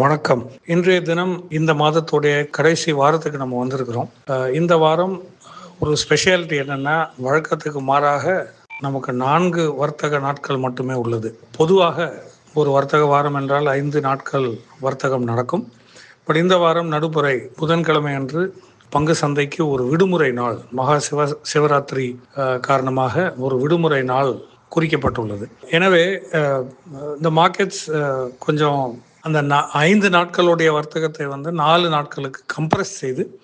வணக்கம். இன்றைய தினம் இந்த மாதத்துடைய கடைசி வாரத்துக்கு நம்ம வந்திருக்கிறோம். இந்த வாரம் ஒரு ஸ்பெஷாலிட்டி என்னன்னா வழக்கத்துக்கு மாறாக நமக்கு நான்கு வர்த்தக நாட்கள் மட்டுமே உள்ளது. பொதுவாக ஒரு வர்த்தக வாரம் என்றால் ஐந்து நாட்கள் வர்த்தகம் நடக்கும். பட் இந்த வாரம் நடுப்புறை புதன்கிழமை அன்று பங்கு சந்தைக்கு ஒரு விடுமுறை நாள் மகா சிவ சிவராத்திரி காரணமாக ஒரு விடுமுறை நாள் குறிக்கப்பட்டுள்ளது. எனவே இந்த மார்க்கெட்ஸ் கொஞ்சம் அந்த நா- ஐந்து நாட்களுடைய வர்த்தகத்தை வந்து நாலு நாட்களுக்கு கம்ப்ரஸ் செய்து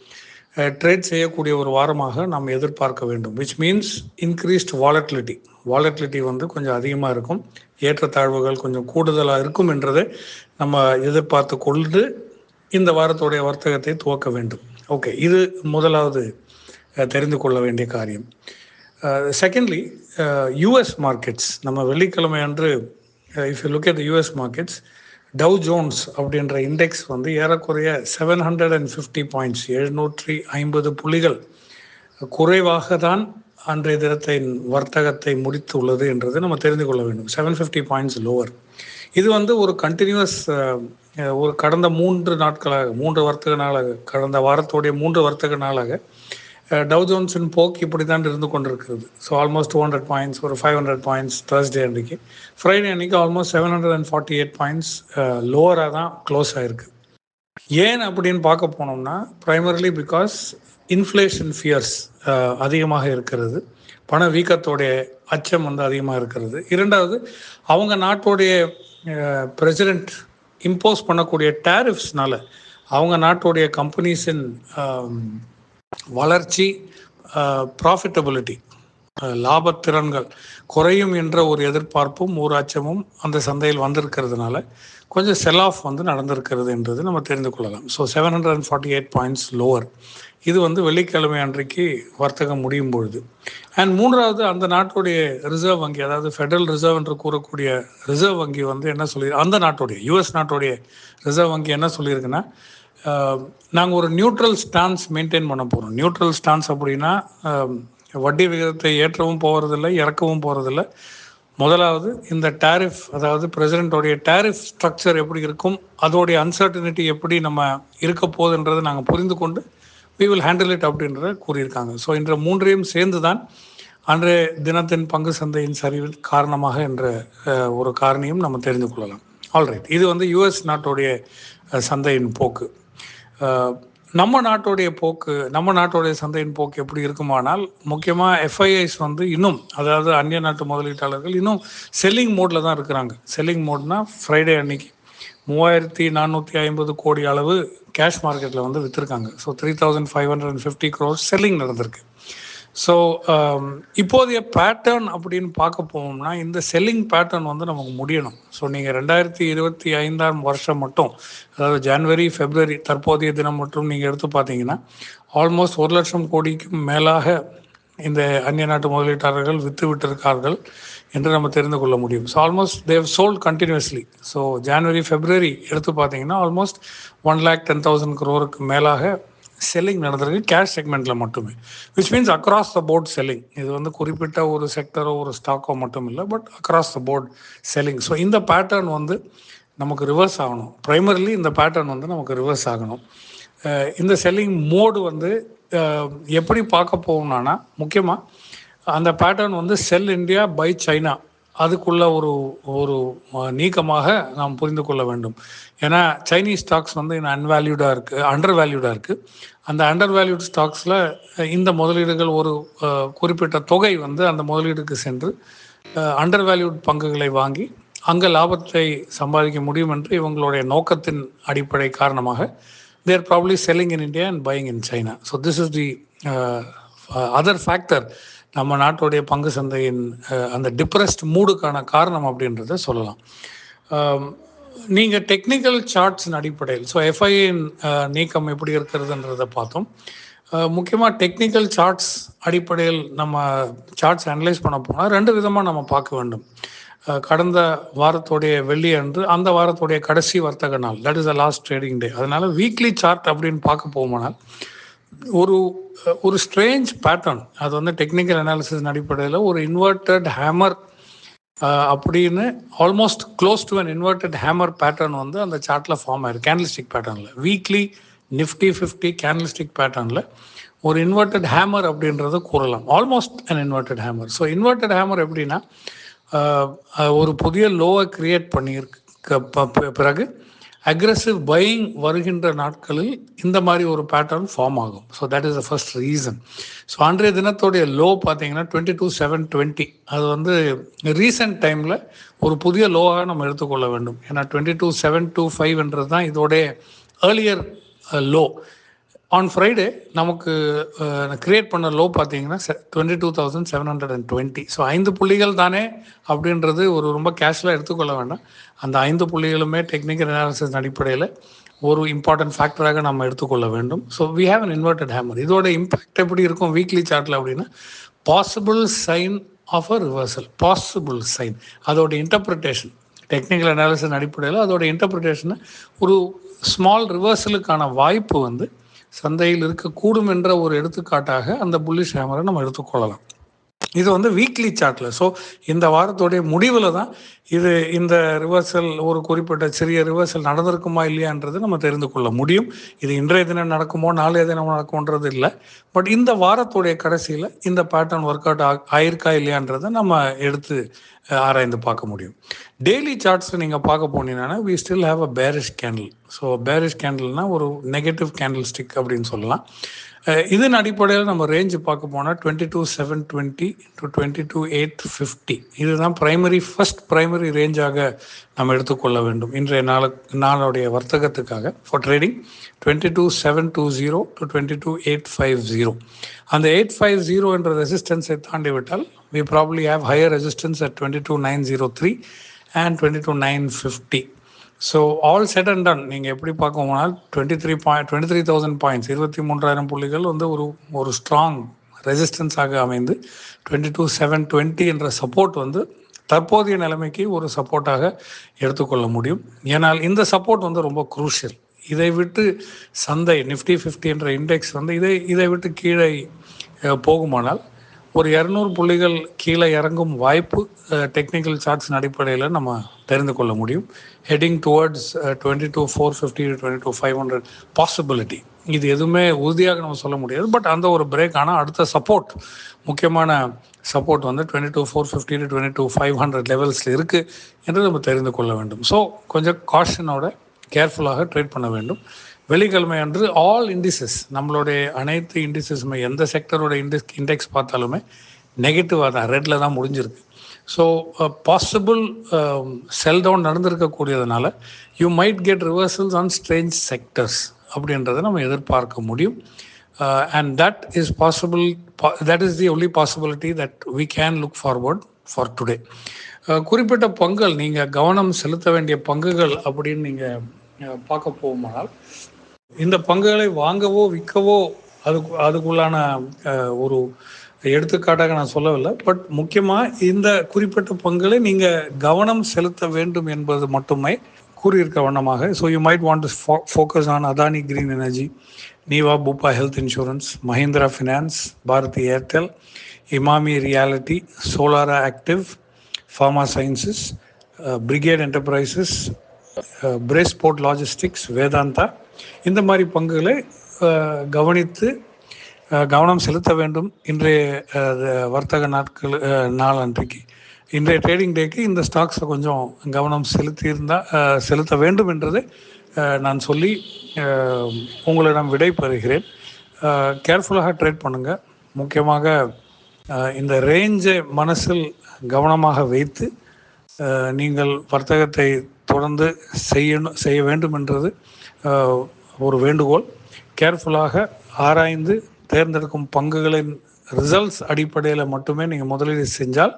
ட்ரேட் செய்யக்கூடிய ஒரு வாரமாக நாம் எதிர்பார்க்க வேண்டும். Which means increased volatility volatility வந்து கொஞ்சம் அதிகமாக இருக்கும். ஏற்றத்தாழ்வுகள் கொஞ்சம் கூடுதலாக இருக்கும் என்றதை நம்ம எதிர்பார்த்து கொண்டு இந்த வாரத்துடைய வர்த்தகத்தை துவக்க வேண்டும். ஓகே இது முதலாவது தெரிந்து கொள்ள வேண்டிய காரியம். செகண்ட்லி யூஎஸ் மார்க்கெட்ஸ் நம்ம வெள்ளிக்கிழமை அன்று if you look at US markets Dow Jones அப்படின்ற இண்டெக்ஸ் வந்து ஏறக்குறைய seven hundred and fifty points எழுநூற்றி ஐம்பது புள்ளிகள். குறைவாக தான் அன்றைய தினத்தின் வர்த்தகத்தை முடித்து உள்ளது என்றது நம்ம தெரிந்து கொள்ள வேண்டும். செவன் ஃபிஃப்டி பாயிண்ட்ஸ் லோவர் இது வந்து ஒரு கண்டினியூஸ் ஒரு கடந்த மூன்று நாட்களாக மூன்று வர்த்தக நாளாக கடந்த வாரத்துடைய மூன்று வர்த்தக நாளாக Uh, டவு ஜோன்ஸின் போக்கு இப்படி தான் இருந்து கொண்டிருக்கிறது. So almost two hundred points ஒரு ஃபைவ் ஹண்ட்ரட் பாயிண்ட்ஸ் தேர்ஸ்டே அன்றைக்கு. ஃப்ரைடே அன்றைக்கி almost seven hundred and forty eight points லோவராக தான் க்ளோஸ் ஆயிருக்கு. ஏன் அப்படின்னு பார்க்க போனோம்னா ப்ரைமர்லி பிகாஸ் இன்ஃப்ளேஷன் ஃபியர்ஸ் அதிகமாக இருக்கிறது. பண வீக்கத்தோடைய அச்சம் வந்து அதிகமாக இருக்கிறது. இரண்டாவது அவங்க நாட்டுடைய பிரசிடென்ட் இம்போஸ் பண்ணக்கூடிய டேரிஃப்ஸ்னால அவங்க நாட்டுடைய கம்பெனிஸின் வளர்ச்சி ப்ராஃபிட்டபிலிட்டி லாபத்திறன்கள் குறையும் என்ற ஒரு எதிர்பார்ப்பும் ஒரு அச்சமும் அந்த சந்தையில் வந்திருக்கிறதுனால கொஞ்சம் செல் ஆஃப் வந்து நடந்திருக்கிறது என்றது நம்ம தெரிந்து கொள்ளலாம். So seven hundred and forty eight points lower இது வந்து வெள்ளிக்கிழமை அன்றைக்கு வர்த்தகம் முடியும் பொழுது. அண்ட் மூன்றாவது அந்த நாட்டுடைய ரிசர்வ் வங்கி அதாவது ஃபெடரல் ரிசர்வ் என்று கூறக்கூடிய ரிசர்வ் வங்கி வந்து என்ன சொல்லி அந்த நாட்டுடைய யுஎஸ் நாட்டுடைய ரிசர்வ் வங்கி என்ன சொல்லியிருக்குன்னா நாங்கள் ஒரு நியூட்ரல் ஸ்டான்ஸ் மெயின்டைன் பண்ண போகிறோம் நியூட்ரல் ஸ்டான்ஸ் அப்படின்னா வட்டி விகிதத்தை ஏற்றவும் போகிறதில்ல இறக்கவும் போகிறதில்ல முதலாவது இந்த டேரிஃப் அதாவது பிரசிடென்ட்டோடைய டேரிஃப் ஸ்ட்ரக்சர் எப்படி இருக்கும் அதோடைய அன்சர்டனிட்டி எப்படி நம்ம இருக்க போகுதுன்றதை நாங்கள் புரிந்து கொண்டு வி வில் ஹேண்டில் இட் அப்படின்றத கூறியிருக்காங்க. ஸோ இன்ற மூன்றையும் சேர்ந்து தான் அன்றைய தினத்தின் பங்கு சந்தையின் சரிவில் காரணமாக என்ற ஒரு காரணியும் நம்ம தெரிந்து கொள்ளலாம். ஆல்ரைட் இது வந்து யுஎஸ் நாட்டுடைய சந்தையின் போக்கு. நம்ம நாட்டுடைய போக்கு நம்ம நாட்டுடைய சந்தையின் போக்கு எப்படி இருக்குமானால் முக்கியமாக எஃப்ஐஐஸ் வந்து இன்னும் அதாவது அந்நிய நாட்டு முதலீட்டாளர்கள் இன்னும் செல்லிங் மோடில் தான் இருக்கிறாங்க. செல்லிங் மோட்னா ஃப்ரைடே அன்னைக்கு மூவாயிரத்தி நானூற்றி ஐம்பது கோடி அளவு கேஷ் மார்க்கெட்டில் வந்து விற்றுருக்காங்க so three thousand five hundred and fifty crores selling நடந்திருக்கு. ஸோ um, இப்போதைய பேட்டர்ன் அப்படின்னு பார்க்க போனோம்னா இந்த செல்லிங் பேட்டர்ன் வந்து நமக்கு முடியணும். ஸோ நீங்கள் ரெண்டாயிரத்தி இருபத்தி ஐந்தாம் வருஷம் மட்டும் அதாவது ஜான்வரி ஃபெப்ரவரி தற்போதைய தினம் மட்டும் நீங்கள் எடுத்து பார்த்தீங்கன்னா ஆல்மோஸ்ட் ஒரு லட்சம் கோடிக்கும் மேலாக இந்த அந்நிய நாட்டு முதலீட்டாளர்கள் விற்று விட்டிருக்கார்கள் என்று நம்ம தெரிந்து கொள்ள முடியும். So almost they've sold continuously so January February எடுத்து பார்த்தீங்கன்னா almost one lakh ten thousand க்ரோருக்கு மேலாக செல்லிங் நடந்திருக்கு கேஷ் செக்மெண்ட்டில் மட்டுமே. Which means across the board selling இது வந்து குறிப்பிட்ட ஒரு செக்டரோ ஒரு ஸ்டாக்கோ மட்டும் இல்லை but across the board selling so இந்த பேட்டர்ன் வந்து நமக்கு ரிவர்ஸ் ஆகணும். ப்ரைமரிலி இந்த பேட்டர்ன் வந்து நமக்கு ரிவர்ஸ் ஆகணும். இந்த செல்லிங் மோடு வந்து எப்படி பார்க்க போகணும்னா முக்கியமாக அந்த பேட்டர்ன் வந்து செல் இந்தியா பை சைனா அதுக்குள்ள ஒரு ஒரு நீக்கமாக நாம் புரிந்து கொள்ள வேண்டும். ஏன்னா சைனீஸ் ஸ்டாக்ஸ் வந்து இன்னும் அன்வேல்யூடாக இருக்குது அண்டர் வேல்யூடாக இருக்குது அந்த அண்டர் வேல்யூட் ஸ்டாக்ஸில் இந்த முதலீடுகள் ஒரு குறிப்பிட்ட தொகை வந்து அந்த முதலீடுக்கு சென்று அண்டர் வேல்யூட் பங்குகளை வாங்கி அங்கே லாபத்தை சம்பாதிக்க முடியும் என்று இவங்களுடைய நோக்கத்தின் அடிப்படை காரணமாக they're probably selling in India and buying in China so this is the other factor நம்ம நாட்டுடைய பங்கு சந்தையின் அந்த டிப்ரெஸ்ட் மூடுக்கான காரணம் அப்படின்றத சொல்லலாம். நீங்கள் டெக்னிக்கல் சார்ட்ஸின் அடிப்படையில் ஸோ எஃப்ஐஏன் நீக்கம் எப்படி இருக்கிறதுன்றதை பார்த்தோம். முக்கியமாக டெக்னிக்கல் சார்ட்ஸ் அடிப்படையில் நம்ம சார்ட்ஸ் அனலைஸ் பண்ண போனால் ரெண்டு விதமாக நம்ம பார்க்க வேண்டும். கடந்த வாரத்துடைய வெள்ளி அன்று அந்த வாரத்துடைய கடைசி வர்த்தக நாள் that is the last trading day அதனால வீக்லி சார்ட் அப்படின்னு பார்க்க போகுமானால் ஒரு ஒரு ஸ்ட்ரேஞ்ச் பேட்டர்ன் அது வந்து டெக்னிக்கல் அனாலிசிஸ் அடிப்படையில் ஒரு இன்வெர்டட் ஹேமர் அப்படின்னு almost close to an inverted hammer pattern வந்து அந்த சார்ட்டில் ஃபார்ம் ஆயிருக்கு. கேண்டல்ஸ்டிக் பேட்டர்னில் வீக்லி நிஃப்டி ஃபிஃப்டி கேண்டல்ஸ்டிக் பேட்டர்னில் ஒரு இன்வெர்டட் ஹேமர் அப்படின்றத கூறலாம். Almost an inverted hammer so inverted hammer எப்படின்னா ஒரு புதிய லோவை கிரியேட் பண்ணியிருக்க. ப- ப- பிறகு அக்ரெசிவ் பையிங் வருகின்ற நாட்களில் இந்த மாதிரி ஒரு பேட்டர்ன் ஃபார்ம் ஆகும். So that is the first reason so அன்றைய தினத்தோடைய லோ பார்த்தீங்கன்னா டுவெண்ட்டி டூ செவன் டுவெண்ட்டி அது வந்து ரீசெண்ட் டைமில் ஒரு புதிய லோவாக நம்ம எடுத்துக்கொள்ள வேண்டும். ஏன்னா டுவெண்ட்டி டூ செவன் டூ ஃபைவ்ன்றது தான் இதோடைய earlier low uh, on Friday நமக்கு கிரியேட் பண்ண லோ பார்த்தீங்கன்னா twenty two thousand seven hundred and twenty so ஐந்து புள்ளிகள் தானே அப்படின்றது ஒரு ரொம்ப கேஷுவலாக எடுத்துக்கொள்ள வேண்டாம். அந்த ஐந்து புள்ளிகளுமே டெக்னிக்கல் அனாலிசிஸ் அடிப்படையில் ஒரு இம்பார்ட்டன்ட் ஃபேக்டராக நம்ம எடுத்துக்கொள்ள வேண்டும். So we have an inverted hammer இதோட இம்பாக்ட் எப்படி இருக்கும் வீக்லி சார்ட்டில் அப்படின்னா possible sign of a reversal possible sign அதோட இன்டர்பிரிட்டேஷன் டெக்னிக்கல் அனாலிசிஸ் அடிப்படையில் அதோட இன்டர்பிரிட்டேஷனை ஒரு ஸ்மால் ரிவர்சலுக்கான வாய்ப்பு வந்து சந்தையில் இருக்கக்கூடும் என்ற ஒரு எடுத்துக்காட்டாக அந்த புல்லிஷ் ஹேமரை நம்ம எடுத்துக்கொள்ளலாம். இது வந்து வீக்லி சார்ட்டில் ஸோ இந்த வாரத்துடைய முடிவில் தான் இது இந்த ரிவர்சல் ஒரு குறிப்பிட்ட சிறிய ரிவர்சல் நடந்திருக்குமா இல்லையான்றது நம்ம தெரிந்து கொள்ள முடியும். இது இன்றைய தினம் நடக்குமோ நாளைய தினம் நடக்கும்ன்றது இல்லை. பட் இந்த வாரத்துடைய கடைசியில் இந்த பேட்டர்ன் ஒர்க் அவுட் ஆயிருக்கா இல்லையான்றதை நம்ம எடுத்து ஆராய்ந்து பார்க்க முடியும். டெய்லி சார்ட்ஸ் நீங்கள் பார்க்க போனீங்கன்னா we still have a bearish candle so bearish கேண்டில்னா ஒரு நெகட்டிவ் கேண்டில் ஸ்டிக் அப்படின்னு சொல்லலாம். இதன் அடிப்படையில் நம்ம ரேஞ்சு பார்க்க போனால் twenty two seven twenty to twenty two eight fifty இதுதான் பிரைமரி ஃபர்ஸ்ட் பிரைமரி ரேஞ்சாக நம்ம எடுத்துக்கொள்ள வேண்டும். இன்றைய நாளு நாளுடைய வர்த்தகத்துக்காக for trading twenty two seven two zero to twenty two eight five zero அந்த எயிட் ஃபைவ் ஜீரோ என்ற ரெசிஸ்டன்ஸை தாண்டி விட்டால் we probably have higher resistance at twenty two nine zero three and twenty two nine fifty so all set and done நீங்கள் எப்படி பார்க்க போனால் twenty three point twenty three thousand points இருபத்தி மூன்றாயிரம் புள்ளிகள் வந்து ஒரு ஒரு ஸ்ட்ராங் ரெசிஸ்டன்ஸாக அமைந்து டுவெண்ட்டி டூ செவன் டுவெண்ட்டி என்ற சப்போர்ட் வந்து தற்போதைய நிலைமைக்கு ஒரு சப்போர்ட்டாக எடுத்துக்கொள்ள முடியும். ஏனால் இந்த சப்போர்ட் வந்து ரொம்ப குரூஷியல் இதை விட்டு சந்தை நிஃப்டி ஃபிஃப்டி என்ற இண்டெக்ஸ் வந்து இதை இதை விட்டு கீழே போகுமானால் ஒரு இரநூறு புள்ளிகள் கீழே இறங்கும் வாய்ப்பு டெக்னிக்கல் சார்ட்ஸின் அடிப்படையில் நம்ம தெரிந்து கொள்ள முடியும். Heading towards twenty two four fifty twenty two five hundred possibility இது எதுவுமே உறுதியாக நம்ம சொல்ல முடியாது. பட் அந்த ஒரு பிரேக் ஆனால் அடுத்த சப்போர்ட் முக்கியமான சப்போர்ட் வந்து twenty two four fifty to twenty two five hundred லெவல்ஸில் இருக்குது என்று நம்ம தெரிந்து கொள்ள வேண்டும். ஸோ கொஞ்சம் காஷனோட கேர்ஃபுல்லாக ட்ரேட் பண்ண வேண்டும். வெள்ளிக்கிழமை அன்று ஆல் இண்டிசஸ் நம்மளுடைய அனைத்து இண்டிசஸுமே எந்த செக்டரோட இண்டெக்ஸ் இண்டெக்ஸ் பார்த்தாலுமே நெகட்டிவாக தான் ரெட்டில் தான் முடிஞ்சிருக்கு. So possible sell down நடந்திருக்கக்கூடியதுனால you might get reversals on strange sectors அப்படின்றத நம்ம எதிர்பார்க்க முடியும். And that is possible that is the only possibility that we can look forward for today குறிப்பிட்ட பங்குகள் நீங்கள் கவனம் செலுத்த வேண்டிய பங்குகள் அப்படின்னு நீங்கள் uh, பார்க்க போகுமானால் இந்த பங்குகளை வாங்கவோ விற்கவோ அதுக்கு அதுக்குள்ளான ஒரு எடுத்துக்காட்டாக நான் சொல்லவில்லை. பட் முக்கியமாக இந்த குறிப்பிட்ட பங்குகளை நீங்கள் கவனம் செலுத்த வேண்டும் என்பது மட்டுமே கூறியிருக்க வண்ணமாக. So you might want to focus on Adani green energy Niva Bupa health insurance Mahindra finance Bharti Airtel Emami realty Solara active pharma sciences brigade enterprises Braceport logistics Vedanta இந்த மாதிரி பங்குகளை கவனித்து கவனம் செலுத்த வேண்டும். இன்றைய வர்த்தக நாட்கள் நாள் அன்றைக்கு. இன்றைய ட்ரேடிங் டேக்கு இந்த ஸ்டாக்ஸை கொஞ்சம் கவனம் செலுத்தி இருந்தால் செலுத்த வேண்டும் என்றதை நான் சொல்லி உங்களிடம் விடை பெறுகிறேன் கேர்ஃபுல்லாக ட்ரேட் பண்ணுங்கள் முக்கியமாக இந்த ரேஞ்சை மனசில் கவனமாக வைத்து நீங்கள் வர்த்தகத்தை தொடர்ந்து செய்யணும் செய்ய வேண்டும் என்றது ஒரு வேண்டுகோள். கேர்ஃபுல்லாக ஆராய்ந்து தேர்ந்தெடுக்கும் பங்குகளின் ரிசல்ட்ஸ் அடிப்படையில் மட்டுமே நீங்கள் முதலீடு செஞ்சால்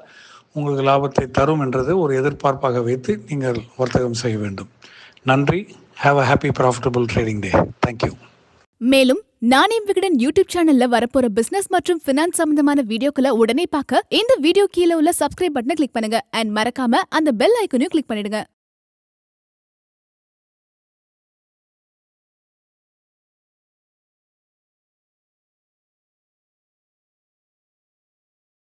உங்களுக்கு லாபத்தை தரும் என்றது ஒரு எதிர்பார்ப்பாக வைத்து நீங்கள் வர்த்தகம் செய்ய வேண்டும். நன்றி. Have a happy profitable trading day thank you மேலும் நானே விகடன் யூடியூப் சேனல்ல வரப்போற பிசினஸ் மற்றும் பினான்ஸ் சம்பந்தமான வீடியோக்களை உடனே பார்க்க இந்த வீடியோ கீழே உள்ள சப்ஸ்கிரைப் பட்டனை கிளிக் பண்ணுங்க. அண்ட் மறக்காம அந்த பெல் ஐக்கனையும் கிளிக் பண்ணிடுங்க.